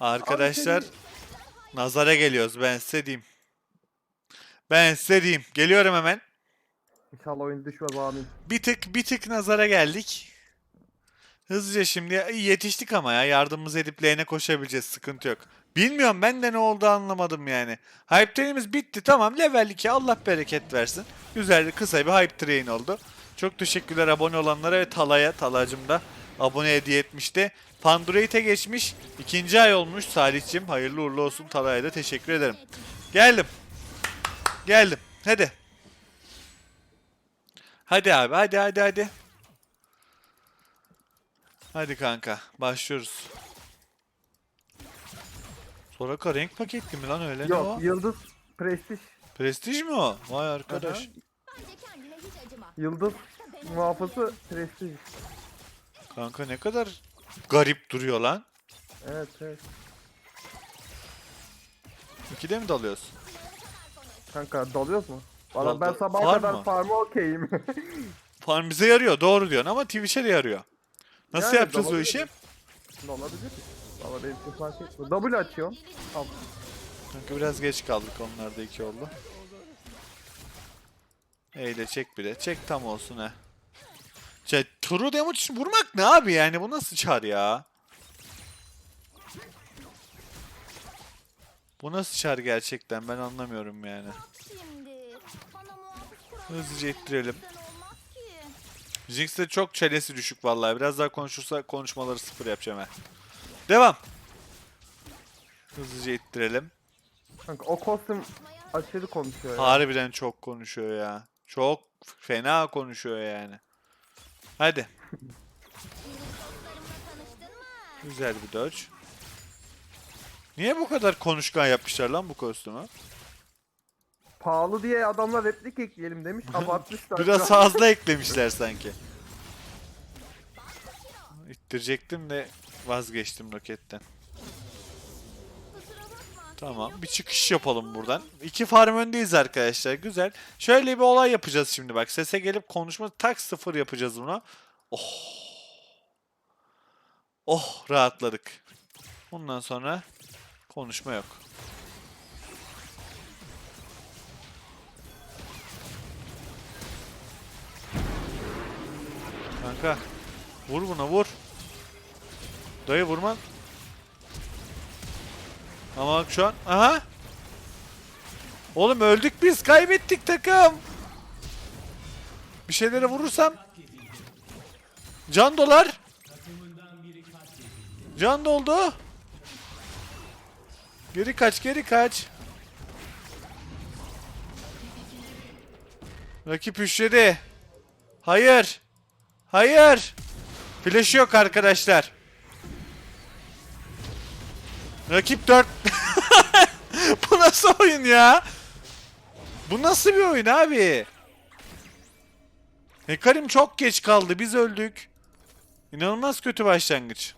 Arkadaşlar nazara geliyoruz ben size diyeyim. Ben size diyeyim. Geliyorum hemen. İnşallah oyun düşmez amin. Bir tık bir tık nazara geldik. Hızlıca şimdi yetiştik ama ya yardımımız edip lane'e koşabileceğiz sıkıntı yok. Bilmiyorum ben de ne oldu anlamadım yani. Hype train'imiz bitti tamam level 2 Allah bereket versin. Güzel kısa bir hype train oldu. Çok teşekkürler abone olanlara ve Tala'ya, Tala'cım da abone hediye etmişti. Pandurate'e geçmiş. ikinci ay olmuş Salih'cim. Hayırlı uğurlu olsun Tala'ya da teşekkür ederim. Geldim. Geldim. Hadi. Hadi abi hadi hadi hadi. Hadi kanka başlıyoruz. Soraka renk paketli mi lan öyle ne o? Yok yıldız prestij. Prestij mi o? Vay arkadaş. Aha. Bence kendine hiç acıma. Yıldız muhafızı prestij. Kanka ne kadar garip duruyor lan. Evet evet. İkide mi dalıyoruz? Kanka dalıyoruz mu? Dal- Valla ben dal- sabaha var kadar mı? farmı okeyim. Farm bize yarıyor doğru diyorsun ama Twitch'e de yarıyor. Nasıl Yani yapacağız o dalabilir. işi? ne olabilir? Valla benim için fark etmiyor. W açıyorum. Kanka biraz geç kaldık onlarda iki oldu. Eyle çek bile. Çek tam olsun he. Şey, turu damage vurmak ne abi yani bu nasıl çar ya? Bu nasıl çar gerçekten ben anlamıyorum yani. Hızlıca ittirelim. güzel olmaz ki. Jinx de çok çelesi düşük vallahi. Biraz daha konuşursa konuşmaları sıfır yapacağım he. Devam. Hızlıca ittirelim. Kanka o kostüm aşırı konuşuyor ya. Harbiden çok konuşuyor ya. Çok fena konuşuyor yani. Hadi. Güzel bir dodge. Niye bu kadar konuşkan yapmışlar lan bu kostümü? Pahalı diye adamlar replik ekleyelim demiş. Abartmışlar. Biraz fazla eklemişler sanki. İttirecektim de vazgeçtim roketten. Tamam bir çıkış yapalım buradan. İki farm öndeyiz arkadaşlar güzel. Şöyle bir olay yapacağız şimdi bak. Sese gelip konuşma tak sıfır yapacağız buna. Oh. Oh rahatladık. Bundan sonra konuşma yok. Kanka vur buna vur. Dayı vurman. Ama bak şu an aha. Oğlum öldük biz kaybettik takım. Bir şeylere vurursam. Can dolar. Can doldu. Geri kaç geri kaç. Rakip üşledi. Hayır. Hayır. Flash yok arkadaşlar. Rakip 4. Bu nasıl oyun ya? Bu nasıl bir oyun abi? Hekarim çok geç kaldı. Biz öldük. İnanılmaz kötü başlangıç.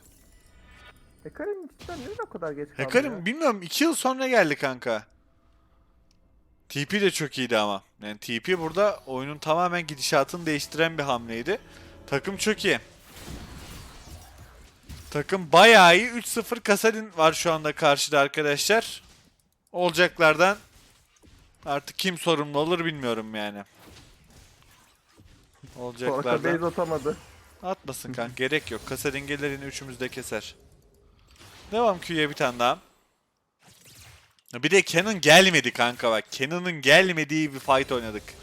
Hekarim cidden neden o kadar geç kaldı Hekarim ya? bilmiyorum 2 yıl sonra geldi kanka. TP de çok iyiydi ama. Yani TP burada oyunun tamamen gidişatını değiştiren bir hamleydi. Takım çok iyi. Takım bayağı iyi. 3-0 Kasadin var şu anda karşıda arkadaşlar. Olacaklardan artık kim sorumlu olur bilmiyorum yani. Olacaklardan. base atamadı. Atmasın kanka gerek yok. Kasadin gelir yine üçümüz de keser. Devam Q'ya bir tane daha. Bir de Canon gelmedi kanka bak. Canon'ın gelmediği bir fight oynadık.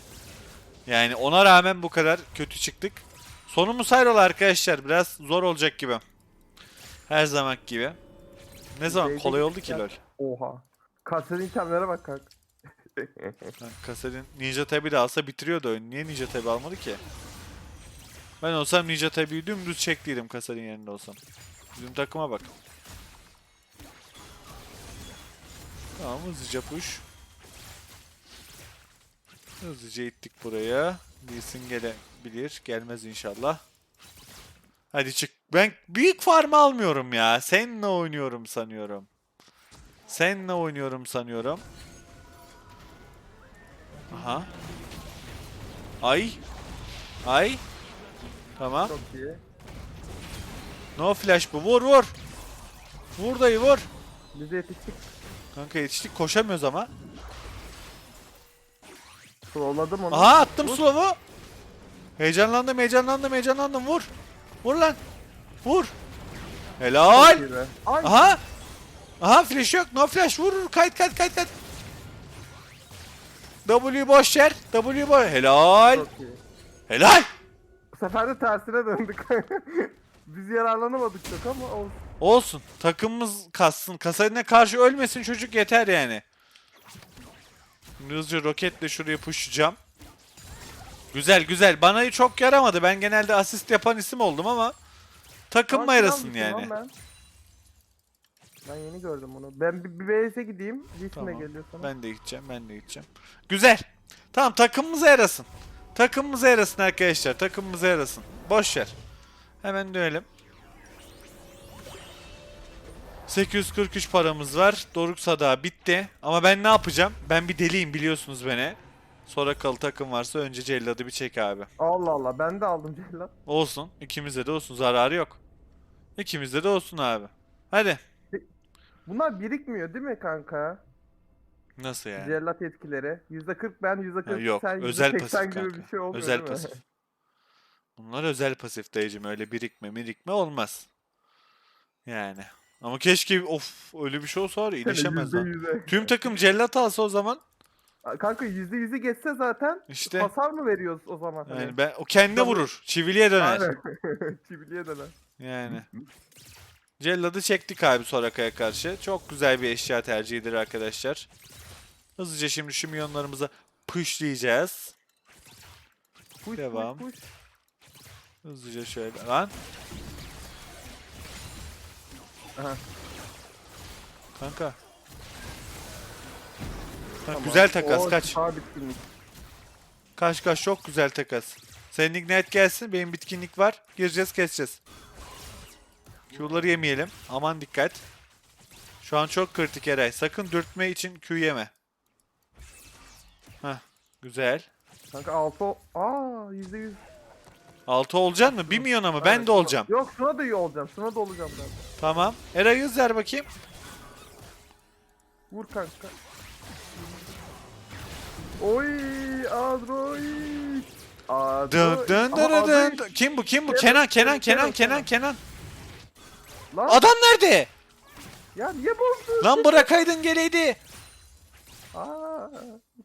Yani ona rağmen bu kadar kötü çıktık. Sonumuz hayrola arkadaşlar. Biraz zor olacak gibi. Her zaman gibi. Ne zaman Beyze kolay oldu ki lol. Oha. Kasetin itemlere bak kanka. Lan Kasadin Ninja Tab'i de alsa bitiriyordu oyunu. Niye Ninja Tab'i almadı ki? Ben olsam Ninja Tab'i dümdüz çektiydim Kasadin yerinde olsam. Bizim takıma bak. Tamam hızlıca push. Hızlıca ittik buraya. Lee gelebilir. Gelmez inşallah. Hadi çık. Ben büyük farm almıyorum ya. Seninle oynuyorum sanıyorum. Seninle oynuyorum sanıyorum. Aha. Ay. Ay. Tamam. Çok iyi. No flash bu. Vur vur. Vur dayı vur. Biz de yetiştik. Kanka yetiştik koşamıyoruz ama. Slowladım onu. Aha attım slow'u. Heyecanlandım heyecanlandım heyecanlandım vur. Vur lan. Vur. Helal. Ay. Aha. Aha flash yok. No flash. Vur. Kayıt kayıt kayıt kayıt. W boş yer. W boş. Helal. Çok iyi. Helal. Bu sefer de tersine döndük. Biz yararlanamadık çok ama olsun. Olsun. Takımımız kassın. Kasayına karşı ölmesin çocuk yeter yani. Hızlıca roketle şuraya pushlayacağım. Güzel güzel. Bana çok yaramadı. Ben genelde asist yapan isim oldum ama takım Aa, yarasın yani. Ben. ben yeni gördüm onu. Ben bir, bir base'e gideyim. Tamam. geliyor sana. Ben de gideceğim. Ben de gideceğim. Güzel. Tamam takımımıza yarasın. Takımımıza yarasın arkadaşlar. Takımımıza yarasın. Boş ver. Hemen dönelim. 843 paramız var. Doruk Sada bitti. Ama ben ne yapacağım? Ben bir deliyim biliyorsunuz beni. Sorakalı takım varsa önce Cellad'ı bir çek abi. Allah Allah ben de aldım cellat. Olsun. İkimizde de olsun. Zararı yok. İkimizde de olsun abi. Hadi. Bunlar birikmiyor değil mi kanka? Nasıl yani? Cellat etkileri. %40 ben %40 Ha, yok. sen özel %80 pasif gibi kanka. bir şey olmuyor özel değil mi? pasif. Bunlar özel pasif dayıcım. Öyle birikme mirikme olmaz. Yani. Ama keşke of öyle bir şey olsa var ya ilişemez lan. %100'e. Tüm takım cellat alsa o zaman Kanka %100'ü geçse zaten işte hasar mı veriyoruz o zaman? Hani? yani ben o kendine vurur. Çiviliye döner. Aynen. Çibiliye döner. Yani. Cellad'ı çektik abi Soraka'ya karşı. Çok güzel bir eşya tercihidir arkadaşlar. Hızlıca şimdi şu milyonlarımıza pushlayacağız. Push, Devam. Push, push. Hızlıca şöyle lan. Aha. Kanka. Tamam. Güzel takas Oo, kaç. Kaç kaç çok güzel takas. Senin ignite gelsin benim bitkinlik var. Gireceğiz keseceğiz. Q'ları yemeyelim. Aman dikkat. Şu an çok kritik Eray. Sakın dürtme için Q yeme. Hah güzel. Kanka 6 o- Aa %100. 6 olacaksın mı? 1 milyona mı? Ben Aynen, de olacağım. Yok şuna da iyi olacağım. Şuna da olacağım ben. Tamam. Eray hız ver bakayım. Vur kanka. Oy. Adroy. Dın dın dın Aha, dın. Kim bu? Kim bu? Kenan, Kenan, Kenan, Kenan, Kenan, Kenan, Kenan. Kenan. Lan Adam nerede? ya niye bozdun? Lan bırakaydın geleydi. Aa.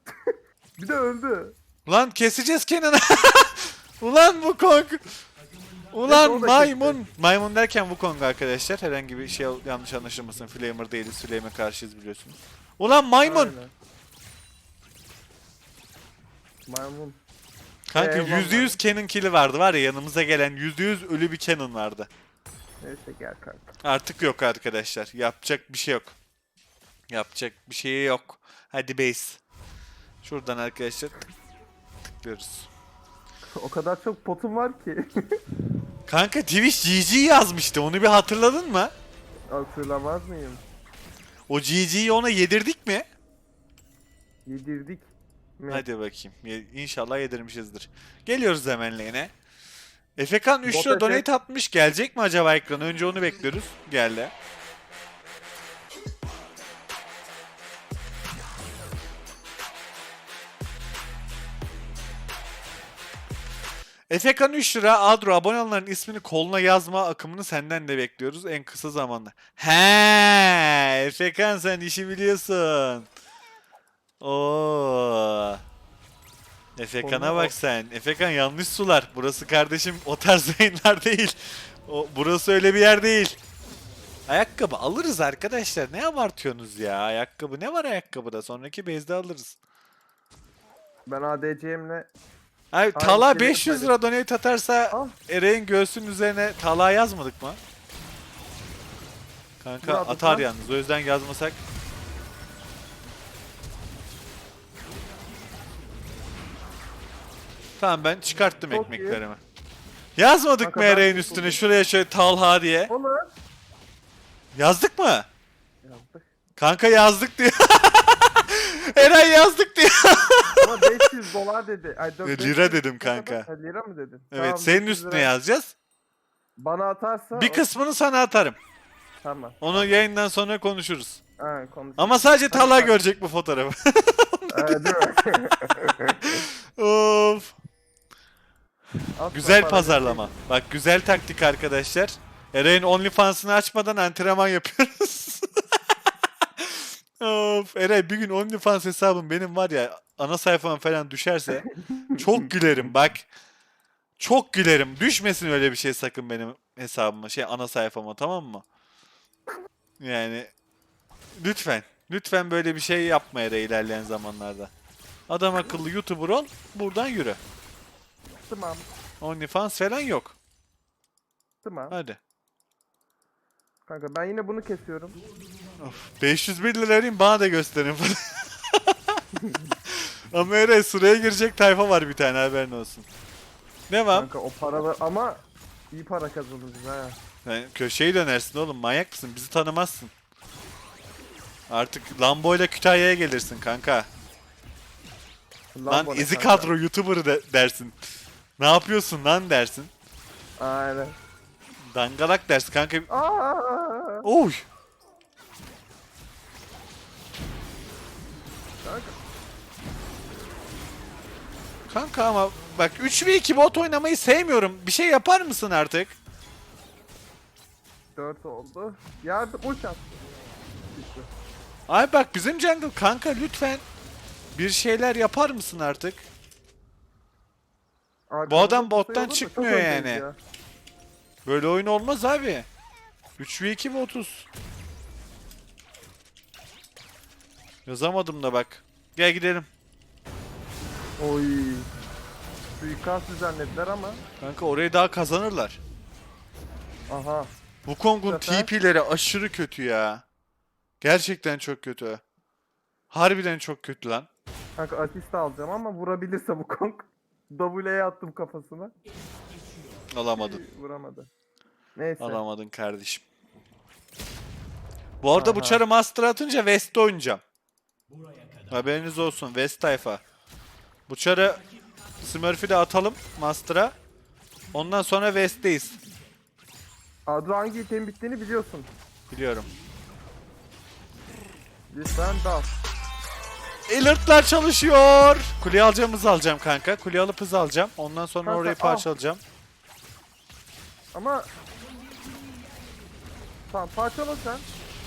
bir de öldü. Lan keseceğiz Kenan'ı. Ulan bu Kong. Ulan onu da maymun. Maymun derken Wukong arkadaşlar. Herhangi bir şey yanlış anlaşılmasın. Flamer değiliz. Flamer karşıyız biliyorsunuz. Ulan maymun. Aynen. Maymun. Kanka Eyvallah. %100 Canon kill'i vardı var ya yanımıza gelen %100 ölü bir Canon vardı. Neyse gel kanka. Artık yok arkadaşlar. Yapacak bir şey yok. Yapacak bir şey yok. Hadi base. Şuradan arkadaşlar tık- tıklıyoruz. o kadar çok potum var ki. Kanka Twitch GG yazmıştı. Onu bir hatırladın mı? Hatırlamaz mıyım? O GG'yi ona yedirdik mi? Yedirdik. Hadi bakayım. Ye- İnşallah yedirmişizdir. Geliyoruz hemen lane'e. Efekan 3 Bot lira efe- donate atmış. Gelecek mi acaba ekrana? Önce onu bekliyoruz. Geldi. Efekan 3 lira. Adro abone olanların ismini koluna yazma akımını senden de bekliyoruz en kısa zamanda. He, Efekan sen işi biliyorsun. Oo. Efekan'a bak sen. Efekan yanlış sular. Burası kardeşim o tarz yayınlar değil. O, burası öyle bir yer değil. Ayakkabı alırız arkadaşlar. Ne abartıyorsunuz ya? Ayakkabı ne var ayakkabıda? Sonraki base'de alırız. Ben ADC'mle Abi Tala Aynı şeyi 500 lira donate atarsa Ah. Eray'ın göğsünün üzerine Tala yazmadık mı? Kanka atar yalnız. O yüzden yazmasak. Tamam ben çıkarttım Çok iyi. ekmeklerimi. Yazmadık Kanka mı de üstüne şuraya şöyle Talha diye? Olur. Yazdık mı? Yazdık. Kanka yazdık diyor. Eray yazdık diye. Ama 500 dolar dedi. Ay, dört- Lira 500 dedim kanka. Ha, lira mı dedin? Evet Tamam, senin 500 üstüne lira. yazacağız. Bana atarsa Bir o- kısmını sana atarım. Tamam. Onu yayından sonra konuşuruz. Ha. Ama sadece Talha görecek bu fotoğrafı. Ee, değil mi? Güzel pazarlama. Bak güzel taktik arkadaşlar. Eray'ın OnlyFans'ını açmadan antrenman yapıyoruz. of. Eray bir gün OnlyFans hesabım benim var ya ana sayfama falan düşerse çok gülerim bak. Çok gülerim. Düşmesin öyle bir şey sakın benim hesabıma. Şey ana sayfama tamam mı? Yani lütfen. Lütfen böyle bir şey yapma Eray ilerleyen zamanlarda. Adam akıllı YouTuber ol. Buradan yürü. Tamam. OnlyFans falan yok. Tamam. Hadi. Kanka ben yine bunu kesiyorum. Of, 501 lira vereyim bana da gösterin. Ama Eray sıraya girecek tayfa var bir tane haberin olsun. Devam. Kanka o paralar ama iyi para kazanırız ha. Sen köşeyi dönersin oğlum manyak mısın? Bizi tanımazsın. Artık Lambo ile Kütahya'ya gelirsin kanka. Lan ne izi kanka? kadro YouTuber de- dersin. Ne yapıyorsun lan dersin. Aynen. Dangalak dersin kanka. Aa! Oy. Kanka. Kanka ama bak 3v2 bot oynamayı sevmiyorum. Bir şey yapar mısın artık? 4 oldu. Yardım uç at. Bitti. Ay bak bizim jungle kanka lütfen bir şeyler yapar mısın artık? Arkamda adam bottan çıkmıyor yani. ya. Böyle oyun olmaz abi. 3v2 ve 30. Yazamadım da bak. Gel gidelim. Oy. Suikast düzenlediler ama. Kanka orayı daha kazanırlar. Aha. Wukong'un Zafer. TP'leri aşırı kötü ya. Gerçekten çok kötü. Harbiden çok kötü lan. Kanka asist alacağım ama vurabilirse bu Kong. W'ye attım kafasına. Alamadın. Vuramadı. Neyse. Alamadın kardeşim. Bu arada bu Aha. çarı master atınca West'te oynayacağım. Haberiniz olsun West tayfa. Bu çarı Smurf'i de atalım master'a. Ondan sonra West'teyiz. Adro hangi item bittiğini biliyorsun. Biliyorum. Lütfen dal. Alert'lar çalışıyor. Kuleyi alacağımızı alacağım kanka. Kuleyi alıp hız alacağım. Ondan sonra Kanka, orayı al. parçalayacağım. Ama Tamam parçala sen.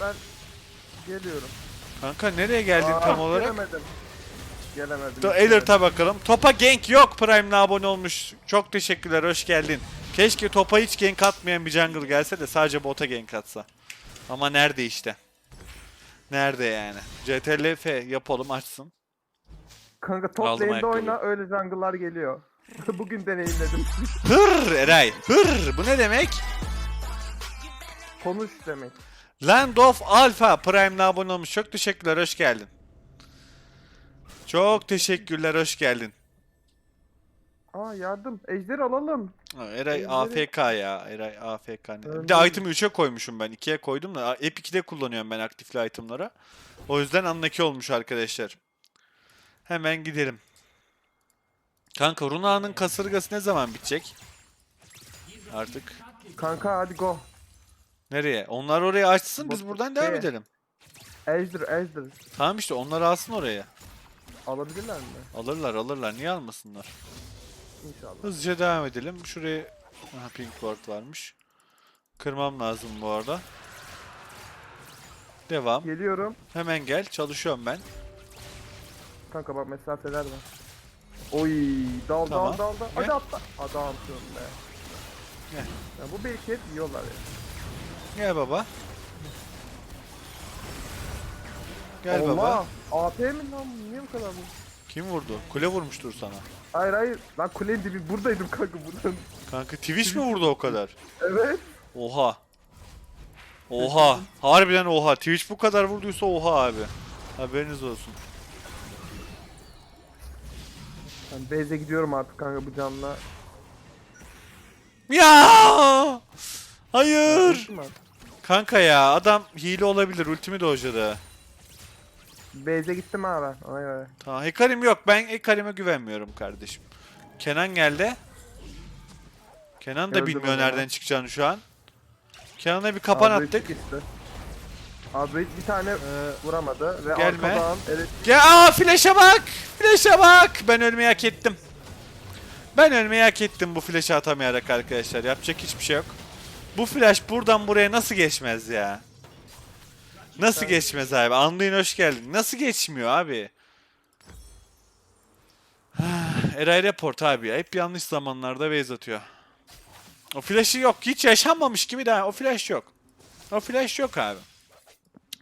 Ben geliyorum. Kanka nereye geldin Aa, tam olarak? Gelemedim. Gelemedim. Gelemedim. Alert'a bakalım. Topa gank yok. Prime'le abone olmuş. Çok teşekkürler. Hoş geldin. Keşke topa hiç gank atmayan bir jungle gelse de sadece bota gank atsa. Ama nerede işte? Nerede yani? CTRL F yapalım açsın. Kanka top Aldım lane'de oyna öyle jungle'lar geliyor. Bugün deneyimledim. Hır Eray. Hır. Bu ne demek? Konuş demek. Land of Alpha Prime'le abone olmuş. Çok teşekkürler. Hoş geldin. Çok teşekkürler. Hoş geldin. Aa yardım. Ejder alalım. Ha, Eray Ejderi- AFK ya. Eray AFK. ne? Bir de item'i 3'e koymuşum ben. 2'ye koydum da. Hep 2'de kullanıyorum ben aktifli item'lara. O yüzden anlaki olmuş arkadaşlar. Hemen gidelim. Kanka Runa'nın kasırgası ne zaman bitecek? Artık. Kanka hadi go. Nereye? Onlar orayı açsın biz Bot- buradan devam şeye. edelim. Ejder Ejder. Tamam işte onlar alsın oraya. Alabilirler mi? Alırlar alırlar. Niye almasınlar? İnşallah. Hızlıca devam edelim. Şuraya Aha, pink ward varmış. Kırmam lazım bu arada. Devam. Geliyorum. Hemen gel. Çalışıyorum ben. Kanka bak mesafeler var. Oy dal Tamam. dal dal dal. Hadi Gel. atla. Adamsın be. Gel. Ya bu belki hep yiyorlar ya. Gel baba. Gel Allah. baba. AP mi lan? Niye bu kadar bu? Kim vurdu? Kule vurmuştur sana. Hayır hayır. Lan kulenin dibi buradaydım kanka buradan. Kanka Twitch mi vurdu o kadar? Evet. Oha. Oha. Harbiden oha. Twitch bu kadar vurduysa oha abi. Haberiniz olsun. Ben base'e gidiyorum artık kanka bu canla. Ya! Hayır. Kanka ya adam hile olabilir. Ultimi de hocadı. Base'e gittim ha ben. Ona göre. Tamam Hekarim yok. Ben Hekarim'e güvenmiyorum kardeşim. Kenan geldi. Kenan da Gördüm bilmiyor onu. nereden çıkacağını şu an. Kenan'a bir kapan Abi attık. gitti. Abi bir tane Ee, vuramadı ve gelme. arkadan evet Gel aa flash'a bak. Flash'a bak. Ben ölmeyi hak ettim. Ben ölmeyi hak ettim bu flash'ı atamayarak arkadaşlar. Yapacak hiçbir şey yok. Bu flash buradan buraya nasıl geçmez ya? Nasıl Ben- geçmez abi? Anlayın hoş geldin. Nasıl geçmiyor abi? Eray Report abi ya. Hep yanlış zamanlarda base atıyor. O flash'ı yok. Hiç yaşanmamış gibi de o flash yok. O flash yok abi.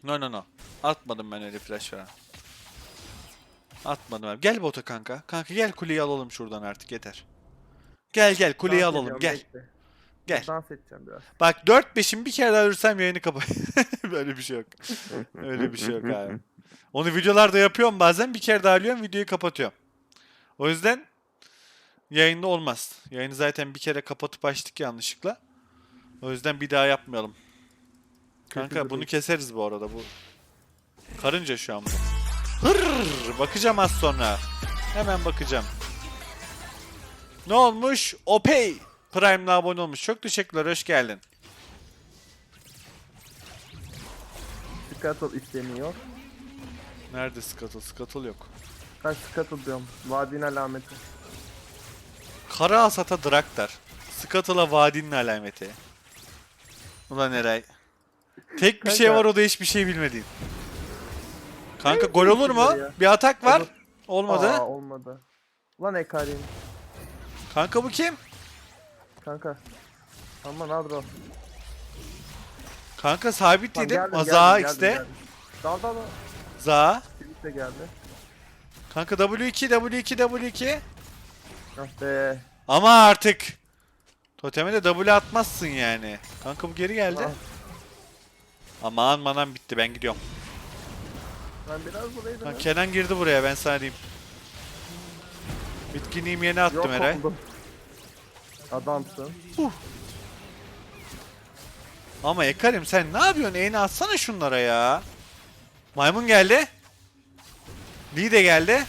No no no. Atmadım ben öyle flash falan. Atmadım abi. Gel bota kanka. Kanka gel kuleyi alalım şuradan artık yeter. Gel gel kuleyi alalım gel. bekle. Gel. Dans edeceğim biraz. Bak 4-5'in bir kere daha ölürsem yayını kapat. Böyle bir şey yok. Öyle bir şey yok abi. Onu videolarda yapıyorum bazen bir kere daha ölüyorum videoyu kapatıyorum. O yüzden yayında olmaz. Yayını zaten bir kere kapatıp açtık yanlışlıkla. O yüzden bir daha yapmayalım. Kanka bunu keseriz bu arada bu. Karınca şu an bu. Hırr, bakacağım az sonra. Hemen bakacağım. Ne olmuş? Opey Prime'la abone olmuş. Çok teşekkürler. Hoş geldin. Scuttle istemiyor. Nerede Scuttle? Scuttle yok. Ben Scuttle diyorum. Vadinin alameti. Kara Asat'a Draktar. Scuttle'a vadinin alameti. Ulan Eray. Tek bir şey Kanka. var o da hiçbir şey bilmediğin. Kanka gol olur mu? ya. Bir atak var. Olmadı. Aa, olmadı. Ulan Ekarim. Kanka bu kim? Kanka. Aman Adro. Kanka sabit Tamam, yedim. geldim, Aza geldim, X'de. geldim, geldim. Dal dal dal. Za. Twitch de geldi. Kanka W2 W2 W2. Ah be. Ama artık. Toteme de W atmazsın yani. Kanka bu geri geldi. Ah, Aman manam bitti ben gidiyorum. ben biraz burayı. Lan Kenan girdi buraya ben sana diyeyim. Bitkinliğim yeni attım Yok Eray. oldum. Adamsın. Ama Ekarim sen ne yapıyorsun? Eğni atsana şunlara ya. Maymun geldi. Lee de geldi.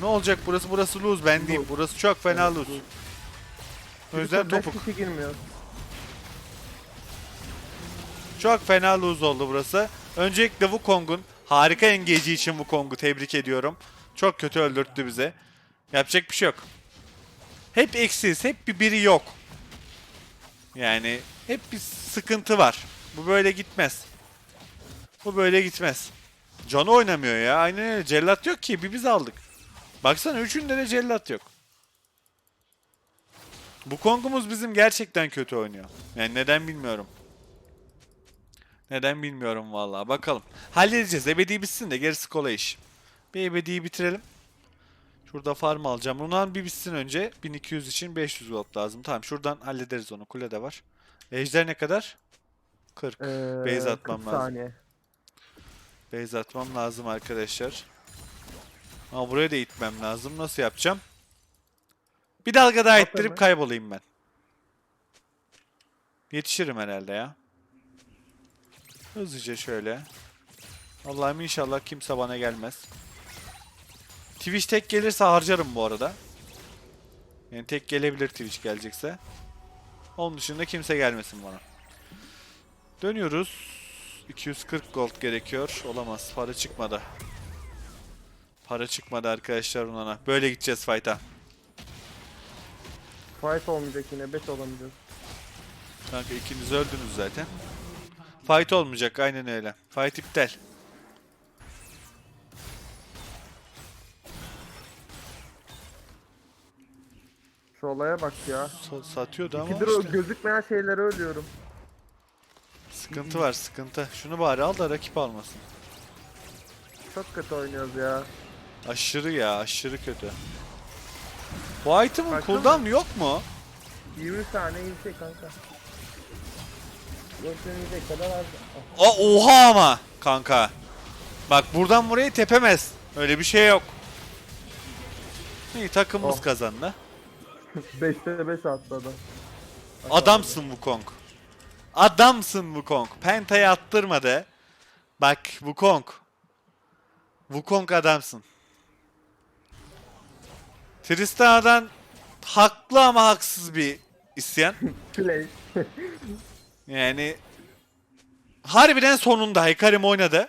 Ne olacak burası? Burası lose ben diyeyim. Burası çok fena lose. O yüzden topuk. Çok fena lose oldu burası. Öncelikle Wukong'un harika engeci için Wukong'u tebrik ediyorum. Çok kötü öldürttü bize. Yapacak bir şey yok. Hep eksiz, hep bir biri yok. Yani hep bir sıkıntı var. Bu böyle gitmez. Bu böyle gitmez. Canı oynamıyor ya. Aynen öyle. Cellat yok ki. Bir biz aldık. Baksana üçünde de cellat yok. Bu Kong'umuz bizim gerçekten kötü oynuyor. Yani neden bilmiyorum. Neden bilmiyorum vallahi. Bakalım. Halledeceğiz. Ebedi bitsin de gerisi kolay iş. Bir ebediyi bitirelim. Şurada farm alacağım. Bundan bir bitsin önce. 1200 için 500 gold lazım. Tamam şuradan hallederiz onu. Kule de var. Ejder ne kadar? 40. Ee, Base atmam 40 lazım. saniye. Base atmam lazım arkadaşlar. Ama buraya da itmem lazım. Nasıl yapacağım? Bir dalga daha At ittirip hemen. kaybolayım ben. Yetişirim herhalde ya. Hızlıca şöyle. Allah'ım inşallah kimse bana gelmez. Twitch tek gelirse harcarım bu arada. Yani tek gelebilir Twitch gelecekse. Onun dışında kimse gelmesin bana. Dönüyoruz. 240 gold gerekiyor. Olamaz. Para çıkmadı. Para çıkmadı arkadaşlar Unan'a. Böyle gideceğiz fight'a. Fight olmayacak yine. 5 olamayacağız. Kanka ikiniz öldünüz zaten. Fight olmayacak aynen öyle. Fight iptal. Şu olaya bak ya. Sa- satıyordu ama İkidir o işte. gözükmeyen şeyleri ölüyorum. Sıkıntı var sıkıntı. Şunu bari al da rakip almasın. Çok kötü oynuyoruz ya. Aşırı ya aşırı kötü. Bu item'ın Baksana. cooldown yok mu? 20 saniye bir şey kanka. Görüşemeyecek kadar az. Aa, oha ama kanka. Bak buradan burayı tepemez. Öyle bir şey yok. İyi takımımız Oh. kazandı. 5'te 5 attı adam. Adamsın Wukong. Adamsın Wukong. Penta'yı attırmadı. Bak Wukong. Wukong adamsın. Tristana'dan haklı ama haksız bir isyan. Play. Yani harbiden sonunda Hikarim oynadı.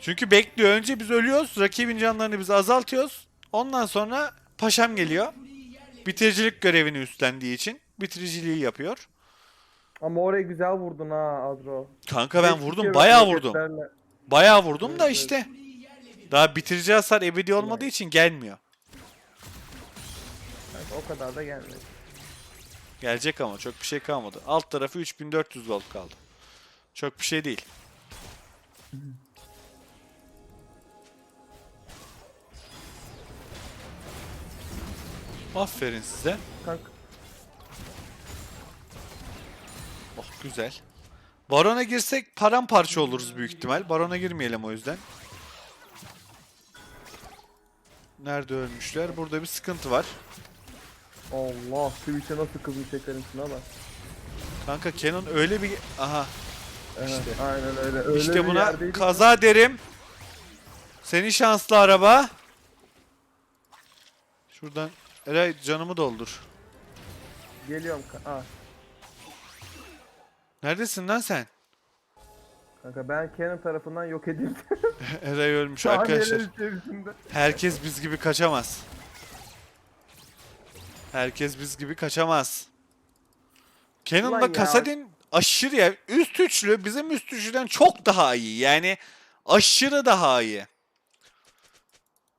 Çünkü bekliyor. Önce biz ölüyoruz. Rakibin canlarını biz azaltıyoruz. Ondan sonra paşam geliyor. Bitiricilik görevini üstlendiği için bitiriciliği yapıyor. Ama oraya güzel vurdun ha Adro. Kanka ben vurdum. Bayağı vurdum. Bayağı vurdum da Evet, evet. işte. Daha bitirici hasar ebedi olmadığı için gelmiyor. Kanka, o kadar da gelmedi. Gelecek ama çok bir şey kalmadı. Alt tarafı 3400 gold kaldı. Çok bir şey değil. Aferin size. Kanka Oh güzel. Barona girsek paramparça oluruz büyük ihtimal. Barona girmeyelim o yüzden. Nerede ölmüşler? Burada bir sıkıntı var. Allah Twitch'e nasıl kızıl çekerim şuna bak. Kanka Canon öyle bir... Aha Evet, İşte. aynen öyle. öyle İşte buna kaza derim. Seni şanslı araba. Şuradan Eray canımı doldur. Geliyorum. ka- Ah, Neredesin lan sen? kanka ben Canon tarafından yok edildim. Eray ölmüş Saniyeler arkadaşlar. içerisinde. Herkes biz gibi kaçamaz. Herkes biz gibi kaçamaz. Ulan Cannon'la ya. Kasadin aşırı ya. Üst üçlü bizim üst üçlüden çok daha iyi. Yani aşırı daha iyi.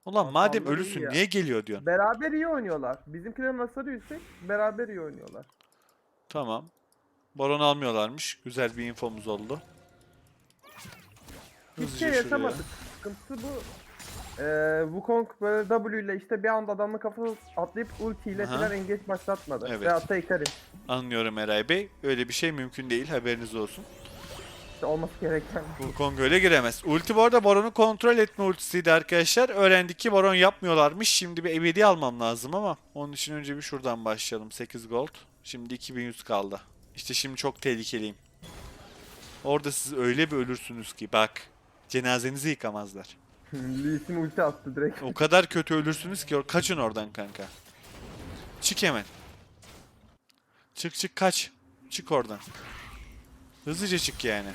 Ulan madem Adamlar iyi ölüsün ya. niye geliyor diyorsun. Beraber iyi oynuyorlar. Bizimkilerin hasarı yüksek. Beraber iyi oynuyorlar. Tamam. Baron almıyorlarmış. Güzel bir infomuz oldu. Hiç şey şuraya. yaşamadık. Sıkıntısı bu. Ee, Wukong böyle W ile işte bir anda adamın kafasına atlayıp ulti ile Aha. falan engage başlatmadı. Evet. Veyahut da Ikarim. Anlıyorum Eray Bey. Öyle bir şey mümkün değil. Haberiniz olsun. İşte olması gereken. Wukong öyle giremez. Ulti bu arada Baron'u kontrol etme ultisiydi arkadaşlar. Öğrendik ki Baron yapmıyorlarmış. Şimdi bir ebedi almam lazım ama onun için önce bir şuradan başlayalım. 8 gold. Şimdi 2100 kaldı. İşte şimdi çok tehlikeliyim. Orada siz öyle bir ölürsünüz ki bak. Cenazenizi yıkamazlar. Lee Sin ulti attı direkt. O kadar kötü ölürsünüz ki or- kaçın oradan kanka. Çık hemen. Çık çık kaç. Çık oradan. Hızlıca çık yani.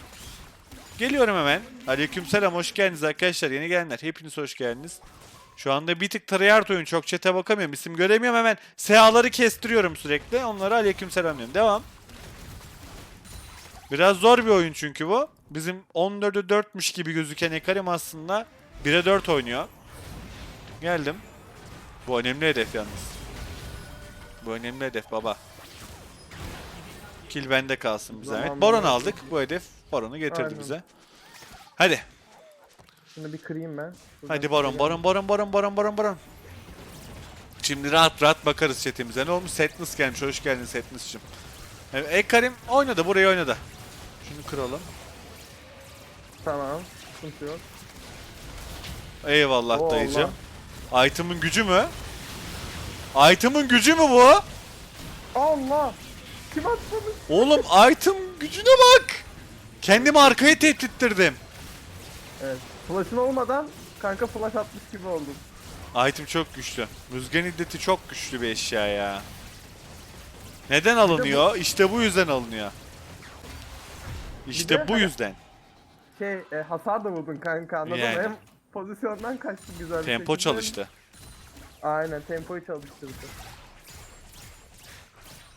Geliyorum hemen. Aleykümselam hoş geldiniz arkadaşlar. Yeni gelenler. Hepiniz hoş geldiniz. Şu anda bir tık tryhard oyun. Çok chat'e bakamıyorum. İsim göremiyorum hemen. SA'ları kestiriyorum sürekli. Onlara aleykümselam diyorum. Devam. Biraz zor bir oyun çünkü bu. Bizim 14'e 4'müş gibi gözüken Ekarim aslında 1'e 4 oynuyor. Geldim. Bu önemli hedef yalnız. Bu önemli hedef baba. Kill bende kalsın bize. Evet, Baron aldık. Bu hedef Baron'u getirdi Aynen. bize. Hadi. Şunu bir kırayım ben. Şuradan Hadi Baron, Baron, Baron, Baron, Baron, Baron, Baron. Şimdi rahat rahat bakarız chatimize. Ne olmuş? Setnus gelmiş. Hoş geldin Setnus'cum. Evet, Ekarim oynadı. Burayı oynadı. Şunu kıralım. Tamam. Sıkıntı yok. Eyvallah Oo, dayıcım. Item'ın gücü mü? Item'ın gücü mü bu? Allah! Kim atlamış? Oğlum item gücüne bak. Kendimi arkaya tehdittirdim. Evet. Flash'ın olmadan kanka flash atmış gibi oldum. Item çok güçlü. Rüzgar iddeti çok güçlü bir eşya ya. Neden alınıyor? İşte bu yüzden alınıyor. İşte de bu hani- yüzden. Şey e, hasar da vurdun kanka anladın Yani. mı? Hem pozisyondan kaçtı güzel bir Tempo şekilde. çalıştı. Aynen tempoyu çalıştırdı.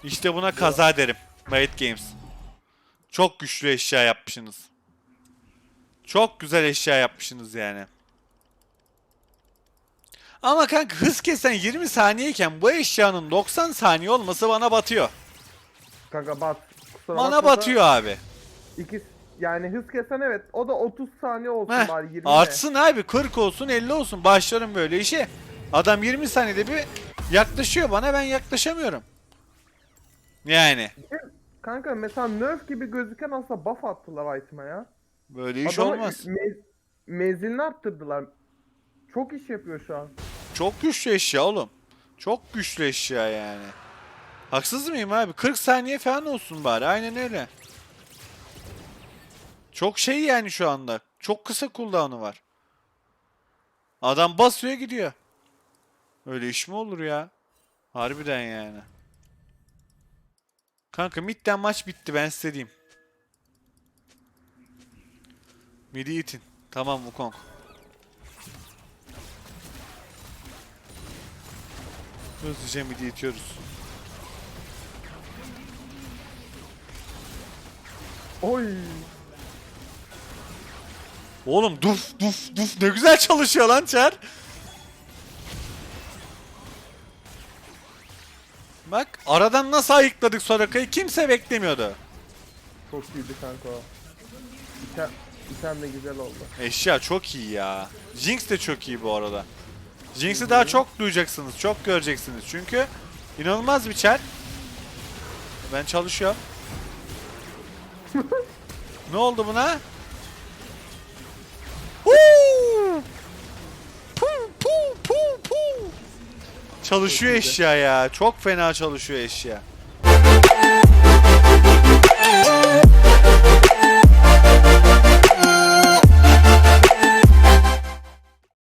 İşte buna kaza derim. Riot Games. Çok güçlü eşya yapmışsınız. Çok güzel eşya yapmışsınız yani. Ama kanka hız kesen 20 saniyeyken bu eşyanın 90 saniye olması bana batıyor. Kanka bat. Kusura Bana bakma da batıyor abi. iki, yani hız kesen evet o da 30 saniye olsun Heh, bari 20 de. artsın abi 40 olsun 50 olsun başlarım böyle işe. Adam 20 saniyede bir yaklaşıyor bana ben yaklaşamıyorum. Yani Kanka mesela nerf gibi gözüken aslında buff attılar item'a ya. böyle iş Adama olmaz. me- menzilini arttırdılar. Çok iş yapıyor şu an. Çok güçlü eşya oğlum. Çok güçlü eşya yani. Haksız mıyım abi? 40 saniye falan olsun bari. Aynen öyle. Çok şey yani şu anda. Çok kısa cooldown'u var. Adam basıyor gidiyor. Öyle iş mi olur ya? Harbiden yani. Kanka midden maç bitti ben size diyeyim. Midi itin. Tamam Wukong. Hızlıca midi itiyoruz. Oy. Oğlum duf duf duf ne güzel çalışıyor lan Çer. Bak aradan nasıl ayıkladık Soraka'yı kimse beklemiyordu. Çok iyiydi kanka o. İtem, item de güzel oldu. Eşya çok iyi ya. Jinx de çok iyi bu arada. Jinx'i daha çok duyacaksınız, çok göreceksiniz. Çünkü inanılmaz bir çer. Ben çalışıyorum. ne oldu buna? Huu! Çalışıyor eşya ya. Çok fena çalışıyor eşya.